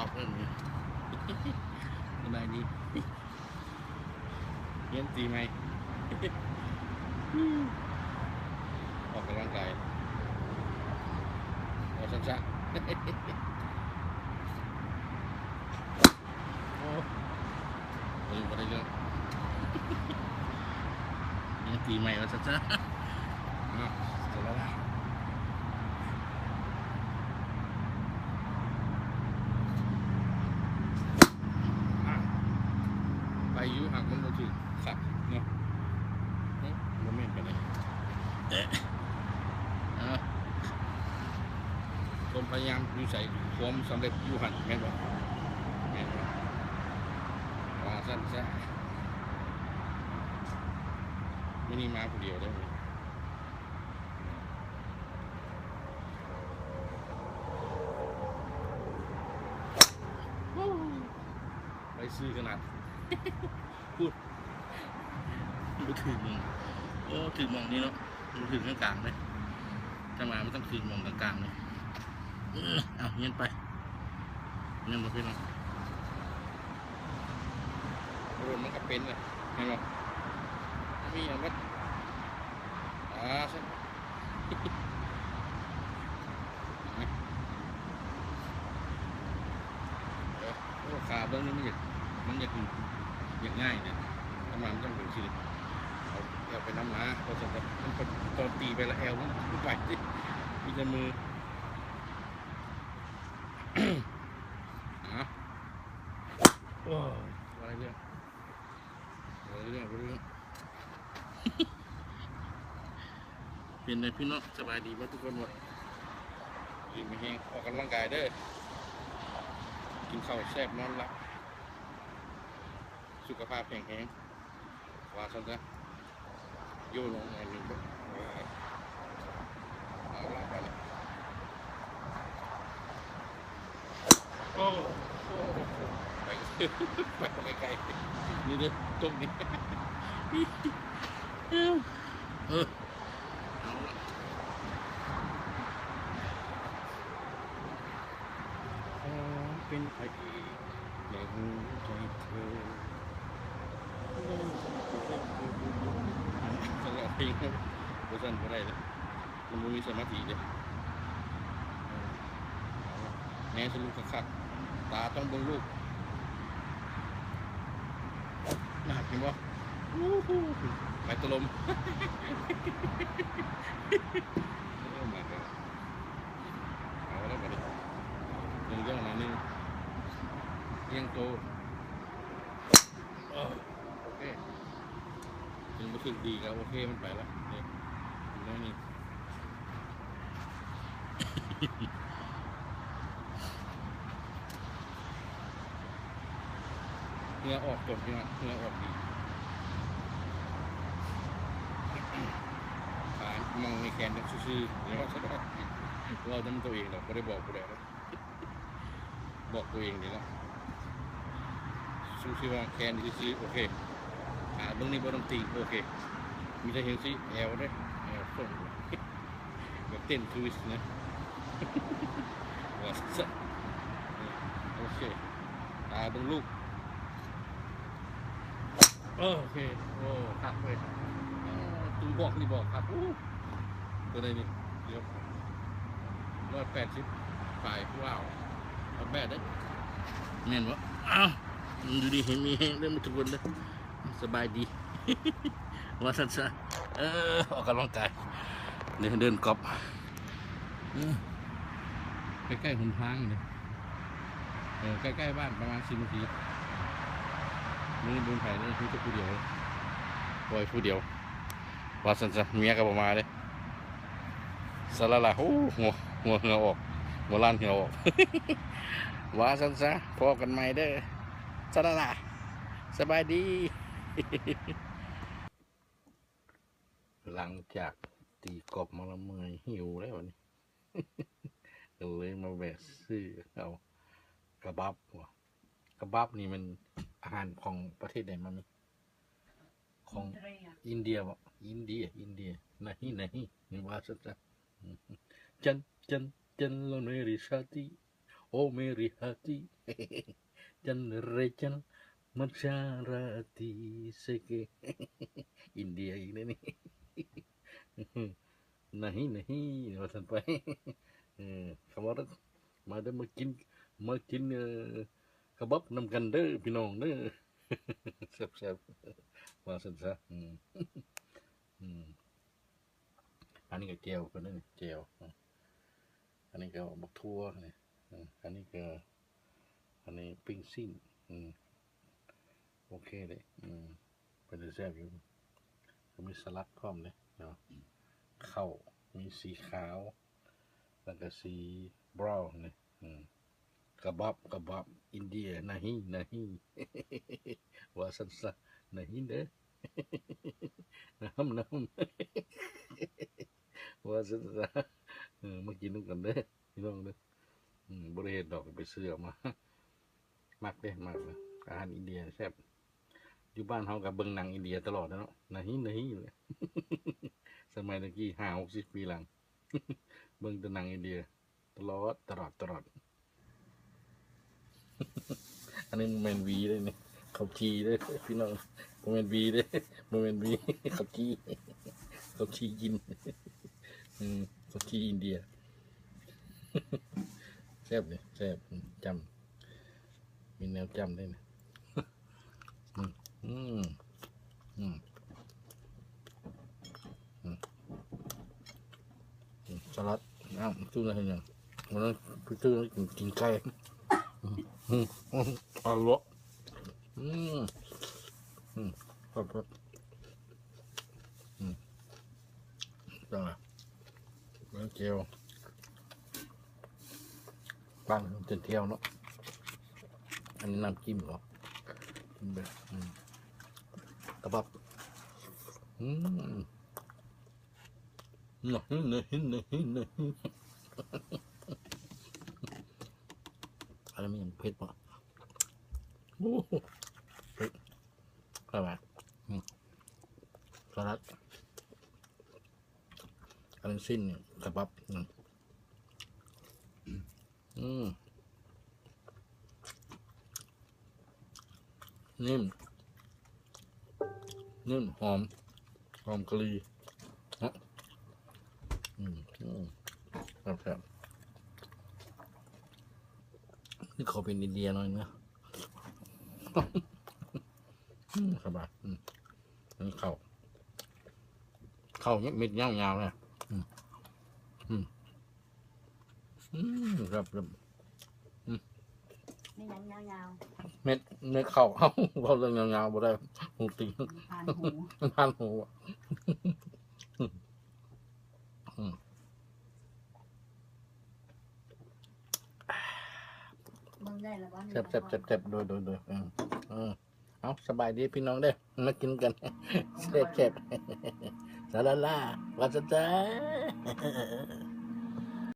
อบเพิ่มนี่สบายดีเย็นตีไหมออกกำลังกายเอาช้าๆโอ้ยบ่ได้เรื่องเย็นตีไหมเอาช้าๆเอาเสร็จแล้วล่ะ อะไปอยุหักมันมาถึงขับเนาะเนาะโมเมนต์ไปเลย เอ๊ะเอาผมพยายามอยู่ใส่ความสำเร็จอยู่หันแม่นบ่แม่นบ่ว่าสั้นซะไม่นี่มาผู้เดียวได้ไหมไปซื้อขนาด พูดไม่ถึงมองโอ้ถึงมองนี้เนาะ มันถึงกลางเลยถ้ามาไม่ต้องถึงมองกลางๆเลยเอาเงี้ยไปเงี้ยมาพี่น้องรถมันก็เป็นเลยเห็นไหมมีอย่างวัดอ่าใช่ขาเบื้องนี้มันอยากมันอยากอยากง่ายเนี่ยทำไมมันต้องเป็นชีวิตเอ เอาไปน้ำหนาพอสำหรับมันเป็นตอนตีไปล้วแอลมันมันไปสิมีแต่มืออะโอ้ยอะไรเรื่องอะไรเรื่องอะไรเรื่องเป็นไงพี่น้องสบายดีไหมทุกคนหมดดีไม่แห้งออกกำลังกายเด้อกินข้าวแซ่บนอนหลับสุขภาพแข็งแรงว่าฉันจะ อยู่ลงในนี้ก็เอาละไปลยโอ้โอ้ไปไปไกลๆนี่เด้อตรงนี้เออเอาละ ขอเป็นพระเอกในหัวใจเธอสำหรับ เพลงครับโบสันบ่ได้เลยมันบ่มีสมาธิเลยแน่สรุปคักๆตาต้องเบิ่งลูกน่ากินบ่ไปตะลมโอ้มาแล้วเอาแล้วบันี้หนึ่งย่องหน่อยหนึงเอียงโตเออโอเคถึง รู้สึกดีแล้วโอเคมันไปแล้วนี่อยู่ตรงนี้เหงื่อออกก่อนพี่น้องเหงื่อออกดีขามองในแขนซื่อๆเดี๋ยวเขาได้เราทำตัวเองเราไม่ได้บอกกูแล้วบอกตัวเองเลยนะซูซิว่าแคนดีซีโอเค ขาเบื้องนี้บ่ต้องตีโอเค มีแต่เห็นสิแอลเด้อแอลส่งแบบเต้นทวิสนะว่าซะโอเคตาเบื้องลูกโอเคโอ้ครับเลยตูบอกนี่บอกครับอู้ตัวไหนนี่เดี๋ยวร้อยแปดสิบฝ่ายว้าวเอาแบดได้แม่นวะอ้าวดูดิเห็นมีแห้งเรื่องมันทุกคนเลย สบายดีว่าสันซะเออออกกำลังกายเดินเดินกอบใกล้ๆหนทางเลยเออใกล้ๆบ้านประมาณสิบนาทีนี่บุญไผ่นี่คือจะผู้เดียวเลยปล่อยผู้เดียวว่าสันซะเมียก็บมาเลยสาระละโอ้หัวหัวเหงาออกหัวล้านเหงาออกว่าสันซะพอกันใหม่เด้อสาระละสบายดี หลังจากตีกบมาละเมอยหิวแล้ววันนี้เลยมาแวะซื้อเอากระบับว่ะกระบับนี่มันอาหารของประเทศไหนมันมีของ Andrea. อินเดียบ่อินเดีย อินเดียไหนไหนนี่ว่าสักจันจันจันโลเนริ ชาติ Oh Mary hati Jan rejan Masyarati Seke India ini nih Nahi nahi Wasan ไป Eh, kemarin มาได้มากินมากินเอ่อกระบับนำกันเด้อพี่น้องเด้อแซ่บๆว่าสันซะอันนี้ก็เจียวกันนี่เจียวอันนี้ก็บักทั่วนี่อันนี้ก็อันนี้ปิ้งซิ่งอืม โอเคเลยอืมเป็นแซ่บอยู่มีสลัดพร้อมเลยเนาะเข้ามีสีขาว แล้วก็สีบราวน์นี่อืมกระบับกระบับ อินเดียนาฮีนาฮีว่าสันซะนาฮีเด้อน้ำน้ำว่าสันซะเออมากินน้ำกันเด้อพี่น้องเด้อืมบริเวณดอกไปซื้อเอามา มักเด้มักเลยอาหารอินเดียแซ่บ อยู่บ้านเขากับเบิงหนังอินเดียตลอดนะเนาะนาฮีนาฮีเลยสมัยตะกี้ห้าหกสิบปีหลัง เบิงแต่หนังอินเดีย ตลอดตลอดตลอด อันนี้มันแมนวีเลยเนี่เขาชีเลยพี่น้องมันแมนวีเลยมันแมนวีเขาชีเขาชีกินอืมเขาชีอินเดียแซ่บเลยแซ่บจำมีแนวจำได้นะ อืมอืมสลัดอ้าวตู้อะไรเนี่ยวันนั้นพี่ตู้กินกินไก่อร่อยอืมอืมครับครับอืมจังไงแล้วเจียวบ้านมันจะเที่ยวเนาะอันนี้น้ำจิ้มเหรอกินแบบอืม บับอืมน่ะนี่นี่นี่นี่อะไรไม่ยังเผ็ดปะโอ้โหเผ็ดอะไรวะอืมสลัดอันนี้สิ้นเนี่ยกระบับอืมนิ่ม นิ่มหอม หอมกะหรี่ฮะอืมอืมครับครับนี่ขาเป็นอินเดียหน่อยนะอืมครับอะอืมอันนี้เข้าเข้าเม็ดยาวๆเลยอืมอืม อืม ครับครับ ไม่ยังยาวเม็ดเม็ดเข้าเอ้าเราเรื่องยาวๆบ่ได้หูติงๆผ่านหูมันพันหูอะมึงได้แล้วว่าเจ็บเจ็บเจ็บเจ็บโดยโดยโดยอืมอืมเอาสบายดีพี่น้องเด้อมากินกันเจ็บเจ็บสาลาลาวัสดา